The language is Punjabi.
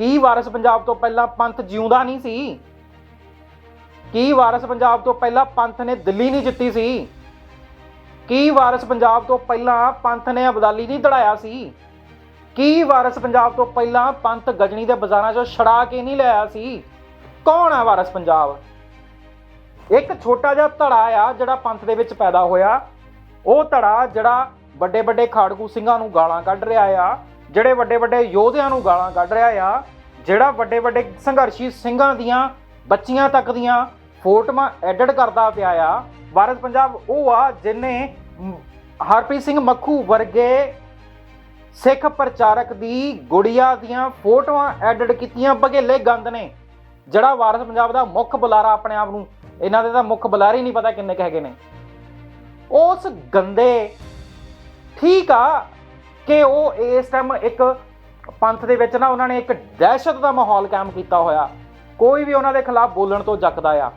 ਕੀ ਵਾਰਿਸ ਪੰਜਾਬ ਤੋਂ ਪਹਿਲਾਂ ਪੰਥ ਜਿਉਂਦਾ ਨਹੀਂ ਸੀ? ਕੀ ਵਾਰਿਸ ਪੰਜਾਬ ਤੋਂ ਪਹਿਲਾਂ ਪੰਥ ਨੇ ਦਿੱਲੀ ਨਹੀਂ ਜਿੱਤੀ ਸੀ? ਕੀ ਵਾਰਿਸ ਪੰਜਾਬ ਤੋਂ ਪਹਿਲਾਂ ਪੰਥ ਨੇ ਅਬਦਾਲੀ ਨਹੀਂ ਦੜਾਇਆ ਸੀ? ਕੀ ਵਾਰਿਸ ਪੰਜਾਬ ਤੋਂ ਪਹਿਲਾਂ ਪੰਥ ਗਜਣੀ ਦੇ ਬਾਜ਼ਾਰਾਂ 'ਚੋਂ ਛੜਾ ਕੇ ਨਹੀਂ ਲਿਆਇਆ ਸੀ? ਕੌਣ ਆ ਵਾਰਿਸ ਪੰਜਾਬ? ਇੱਕ ਛੋਟਾ ਜਿਹਾ ਧੜਾ ਆ ਜਿਹੜਾ ਪੰਥ ਦੇ ਵਿੱਚ ਪੈਦਾ ਹੋਇਆ। ਉਹ ਧੜਾ ਜਿਹੜਾ ਵੱਡੇ ਵੱਡੇ ਖਾੜਕੂ ਸਿੰਘਾਂ ਨੂੰ ਗਾਲਾਂ ਕੱਢ ਰਿਹਾ ਆ। ਜਿਹੜੇ ਵੱਡੇ ਵੱਡੇ ਯੋਧਿਆਂ ਨੂੰ ਗਾਲਾਂ ਕੱਢ ਰਿਹਾ ਆ, ਜਿਹੜਾ ਵੱਡੇ ਵੱਡੇ ਸੰਘਰਸ਼ੀ ਸਿੰਘਾਂ ਦੀਆਂ, ਬੱਚੀਆਂ ਤੱਕ ਦੀਆਂ ਫੋਟੋਆਂ ਐਡਿਟ ਕਰਦਾ ਪਿਆ ਆ, ਵਾਰਿਸ ਪੰਜਾਬ ਉਹ ਆ ਜਿਨੇ ਹਰਪ੍ਰੀਤ ਸਿੰਘ ਮੱਖੂ ਵਰਗੇ ਸਿੱਖ ਪ੍ਰਚਾਰਕ ਦੀ ਗੁੜੀਆ ਦੀਆਂ ਫੋਟੋਆਂ ਐਡਿਟ ਕੀਤੀਆਂ, ਬਘੇਲੇ ਗੰਦ ਨੇ। ਜਿਹੜਾ ਵਾਰਸ ਪੰਜਾਬ ਦਾ ਮੁੱਖ ਬੁਲਾਰਾ ਆਪਣੇ ਆਪ ਨੂੰ, ਇਹਨਾਂ ਦੇ ਤਾਂ ਮੁੱਖ ਬੁਲਾਰੇ ਹੀ ਨਹੀਂ ਪਤਾ ਕਿੰਨੇ ਕੁ ਹੈਗੇ ਨੇ। ਉਸ ਗੰਦੇ ਠੀਕ ਆ ਕਿ ਉਹ ਇਸ ਟਾਈਮ ਇੱਕ ਪੰਥ ਦੇ ਵਿੱਚ ਨਾ ਉਹਨਾਂ ਨੇ ਇੱਕ ਦਹਿਸ਼ਤ ਦਾ ਮਾਹੌਲ ਕਾਇਮ ਕੀਤਾ ਹੋਇਆ। ਕੋਈ ਵੀ ਉਹਨਾਂ ਦੇ ਖਿਲਾਫ ਬੋਲਣ ਤੋਂ ਜੱਕਦਾ ਆ।